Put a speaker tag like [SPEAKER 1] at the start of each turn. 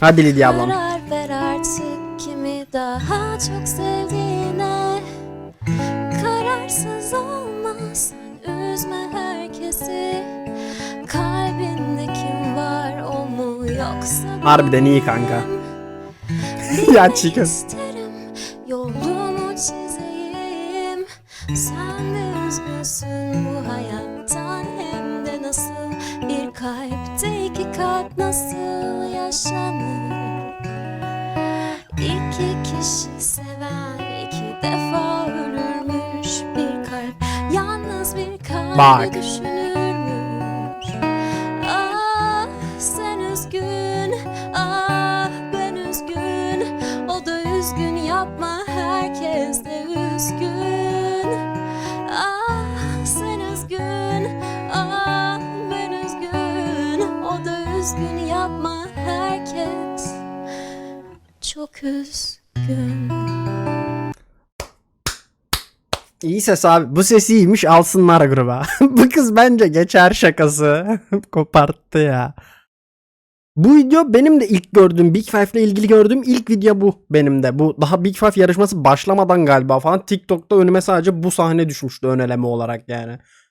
[SPEAKER 1] Hadi Lidya ablam.
[SPEAKER 2] Karar ver artık kimi daha çok sevdiğine Kararsız olma sen üzme herkesi Kalbinde kim var o mu yoksa
[SPEAKER 1] Harbiden iyi kanka. Ya çiğ köfte.
[SPEAKER 2] isterim yolumu çizeyim Sen de üzgünsün bu hayattan hem de nasıl Bir kalpte iki kalp nasıl yaşanır. İki kişi seven iki defa ölürmüş Bir kalp. Yalnız bir kalbi
[SPEAKER 1] Bak.
[SPEAKER 2] düşünürmüş Ah sen üzgün ah ben üzgün. O da üzgün yapma herkes de üzgün. Ah sen üzgün ah ben üzgün. O da üzgün yapma herkes çok üzgün
[SPEAKER 1] İyi ses abi. Bu sesi iyiymiş alsınlar gruba. Bu kız bence geçer şakası. Koparttı ya. Bu video benim de ilk gördüğüm Big Five ile ilgili gördüğüm ilk video bu benim de. Bu daha Big Five yarışması başlamadan galiba falan TikTok'ta önüme sadece bu sahne düşmüştü ön eleme olarak yani.